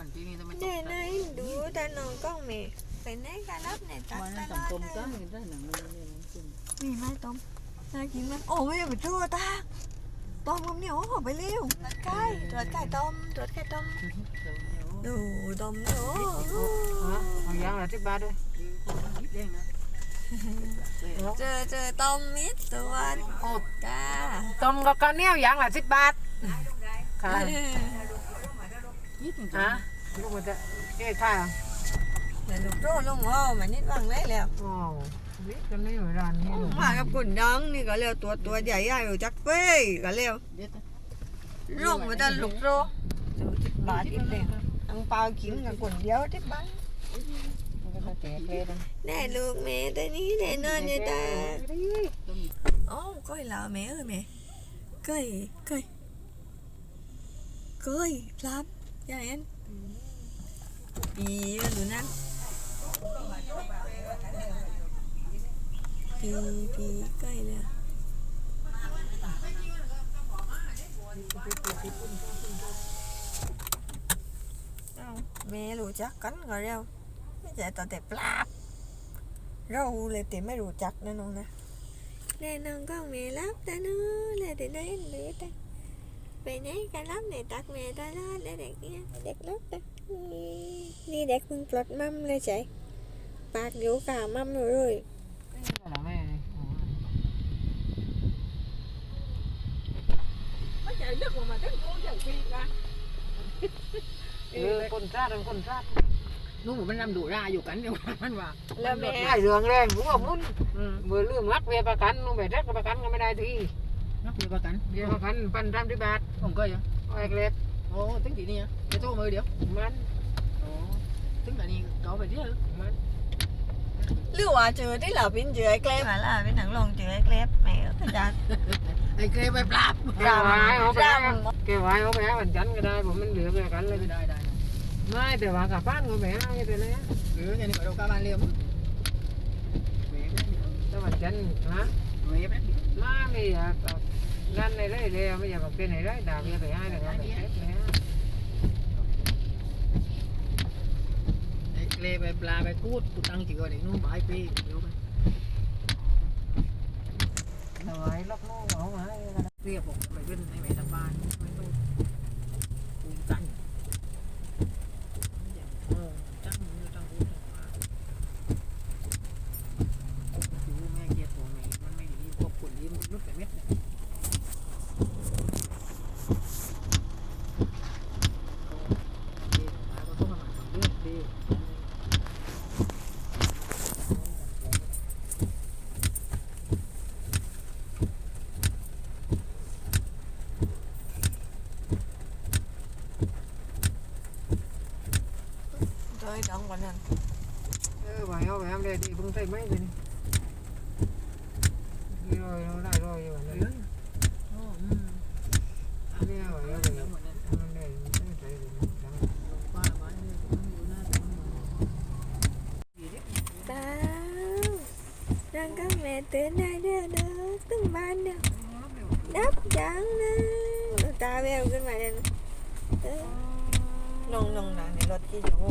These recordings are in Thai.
วันที่นี่ทำไมตกเด่นไหนดูแต่น้องกล้องเมย์ไปไหนกันรับเนี่ยตักวันตนั้นลอดตำต้มเลก็ยเห็นได้หนังมันเนี่ยมันขึ้นมีไหมต้มน่ากินไหมโอ้ไม่ไปทั่วตาต้มกับเหนียวออกไปเร็วตรวจไก่ตรวจไก่ต้มตรวจไก่ต้มดูต้มเนาะเอายางละสิบบาทด้วยเด้งนะเจอเจอต้มมิตรตัวโอ้กาต้มกับข้าวเหนียวยางละสิบบาทค่ะยี่สิบ ฮะลูกมันจะเจ๊ค่ะเดี๋ยวลูกโร่ลงอ้อมานิดว่างได้แล้วโอ้วิทย์กันนี่เหมือนร้านนี้มากับกุ่นดังนี่ก็เร็วตัวตัวใหญ่ใหญ่อยู่จักเป้ยก็เร็วเด็ดลงมาจะลูกโร่ดูสิบบาทอีกเลยอังเปากินกับกุ่นเดียวสิบบาทมันก็จะแก่แก่เลยแน่ลูกแม่ตัวนี้แน่นอนเนี่ยตาอ๋อก้อย là mẹ ơi mẹ cây cây cây lắm dạ em vì tụi nó vì vì cây nè mẹ lùi chắc cánh rồi đâu mấy chạy tao đẹp lạp râu lên tìm mấy lùi chặt nữa nè? Nè nâng con mẹ lắp ta nữa là từ đây nữa ta về nấy cả lắp này tắt mẹ ta đó để đẹp nha đẹp lắm ta đi đẹp con plot mâm lên chạy bạc vô cả mâm rồi rồi là mẹ ไม่ใช่เลือกมาตั้งโตอย่างพี่นะเออคนชาติคนชาตินู่นมันนำดูราอยู่กันเดียวมันว่าแล้วแม่ไอ้เรื่องแรงผมว่ามุนอืมเมื่อเรื่องรักเวียประกันนู่นไปรักประกันก็ไม่ได้ที นักเรียนประกันเวียประกันปันทำที่บาทผมก็ยังไอ้เล็กโอ้ถึงทีนี้จะโทรมือเดียวมันโอ้ถึงอันนี้เขาไปเที่ยวมัน lưu à chưa tí là bên dưới clip mà là bên thằng lòng dưới clip mẹ ơi dạ ไอ้เคยไปปราบแกไว้เอาไป rằm แกไว้เอาไปให้วันจันทร์ก็ได้ผมมันเหลือประกันเลยไม่ได้ได้ไม่แต่ว่ากลับบ้านก็ไม่ให้แต่เลยหรืออย่างนี้ก็เราการบ้านเรียมเวฟแต่วันจันทร์ฮะเวฟมา ไม่อยากงานในเลยเลยไม่อยากเป็นไหนได้ด่าเมียไปให้แต่ก็ไปเช็ดแล้วไอ้เคยไปปลาไปกูดกูตั้งจิ๋วเด็กนู้นบายปีเดี๋ยวไปเอาไว้ล็อกโม่เอาไว้เรียบบอกไปขึ้นในเวทบาลไม่ต้องภูมิกันโอ้จังมือจังหูจังหวาดูแม่เกียร์ตัวแม่มันไม่ดีพวกคนดีมุดนุดแต่เม็ดเนี่ยดีหมาก็ต้องมาหาเรื่องดี rồi động bọn anh เออไว้เอาไว้ทำได้ดีเพิ่งใส่ไม้เลยนี่รอยเราได้รอยอยู่เรื่นี่องโอ้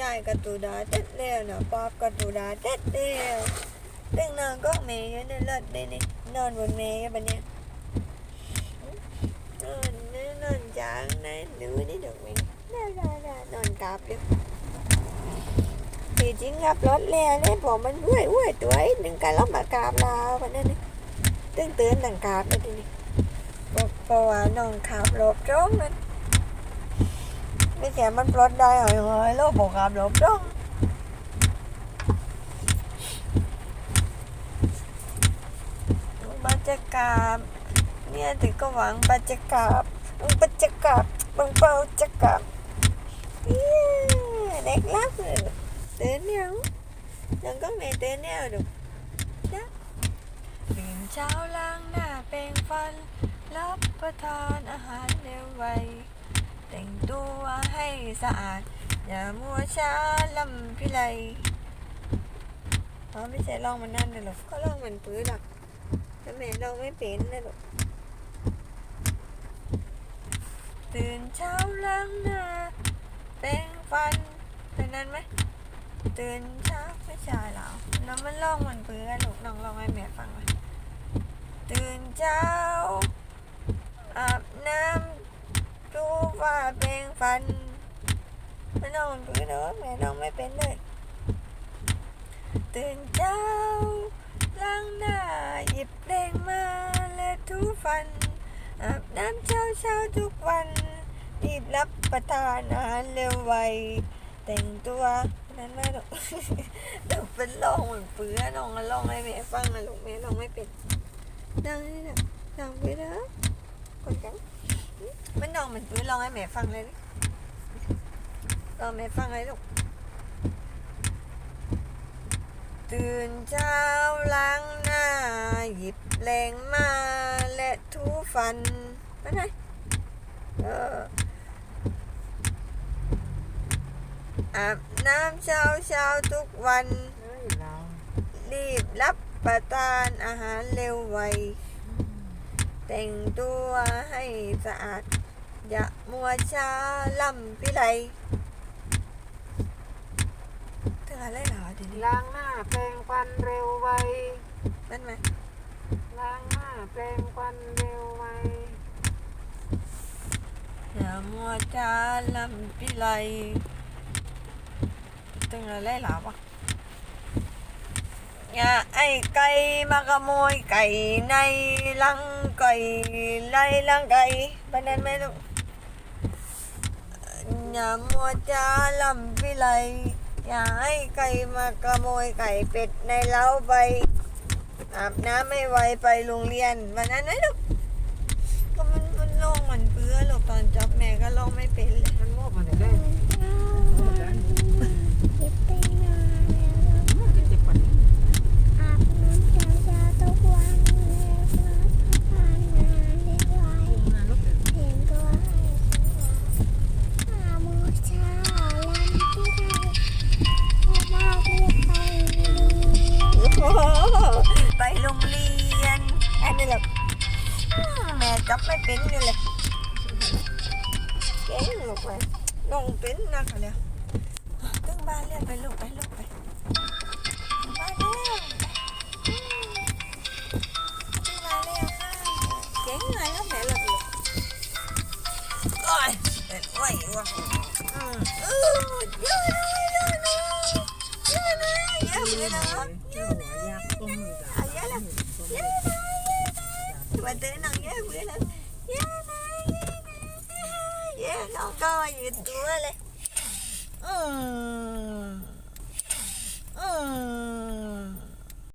ยายกระตูดาเด็ดเร็วนะป๊อบกระตูดาเด็ดเร็วตึงนอนก็เมย์เดินเลิศได้นี่นอนบนเมย์แบบเนี้ยนอนนี่นอนจางนะดูนี่ดอกเมย์ได้ได้นอนกราบเลยผีจริงครับรถแล้วเนี่ยผมมันห้วยห้วยตัวไอ้นึ่งกันแล้วมากราบเราแบบนั้นนี่ตึงเตือนหนังกราบเลยทีนี้เพราะว่านอนขับรถจ้องนั่น ไม่แค่มันปลดได้หอยหอยแล้วบอกขับรถจ้องบัจจกาบเนี่ยถึงก็หวังบัจจกาบบัจจกาบบังเปาจะกราบเย้เด็กลยังก็ไม่เต้นแนวดูนะตื่นเช้าล้างหน้าแปรงฟัน รับประทานอาหารเร็วไว แต่งตัวให้สะอาด อย่ามัวช้าลำพิไลอ๋อไม่ใช่ลองมันนั่นเลยหรอกก็ลองมันปื้อหรอกแต่แม่ลองไม่เป็นนะหรอกตื่นเช้าล้างหน้าแปรงฟันเป็นนั้นไหมตื่นเช้าไม่ใช่หรอน้องมันลองมันปื้อลูกน้องลองให้แม่ฟังไหมตื่นเช้าอาบน้ำ ดูว่าแปรงฟันไม่น้องมันปื้อเด้อแม่น้องไม่เป็นเลยตื่นเช้าล้างหน้าหยิบแปรงมาและถูฟันอาบน้ำเช้าเช้าทุกวันรีบรับประทานอาหารเร็วไว แต่งตัวนั้นไม่หรอกเดี๋ยวเป็นลองเหมือนเปื้อน้องลองให้แม่ฟังนะลูกแม่ลองไม่เป็นดังนี่นะลองไปเด้อคนกัน มันนองเหมือนปื้นลองให้แม่ฟังเลยลองแม่ฟังเลยลูก ตื่นเช้าล้างหน้า หยิบแรงมาและถูฟันไปไหนเอออาบน้ำเช้าเช้าทุกวันรารีบรับประทานอาหารเร็วไว แต่งตัวให้สะอาด อย่ามัวช้าล่ำพิไลเธออะไรเหรอทีนี้ล้างหน้าแปรงฟันเร็วไว นั่นไหมล้างหน้าแปรงฟันเร็วไว อย่ามัวช้าล่ำพิไลตึงอะไรเหรอวะอย่าไอ้ไก่มาขโมยไก่ในลังไก่ไล่ลังไก่บ้านนั้นไหมลูก อย่ามัวจ้าลำพิไลอย่าให้ไก่มาขโมยไก่เป็ดในเล้าไป อาบน้ำไม่ไวไปโรงเรียนวันนั้นนะลูกก็มันมันลองมันเปื้อหรอกตอนจับแม่ก็ลองไม่เป็นเลยมันโมกมันได้ งเป็นนักเลยตึ้งบ้านเรียนไปลูกไปลูกไปบ้านเร็วอืมตึงบ้านเร็วค่ะเก่งเลยแล้วแม่หลับเลยโอ้ยเอ็ดไว้วะอืมอือเยอะเลยเยอะเลยเยอะเลยเยอะเลยนะเจ้าหัวยากต้มมือจ้ะเยอะเลยเยอะเลยวันเดินนั่งเยอะเบื่อแล้วเยอะเลยเยอะน้องก็ยืนตัวเลย อืมอืม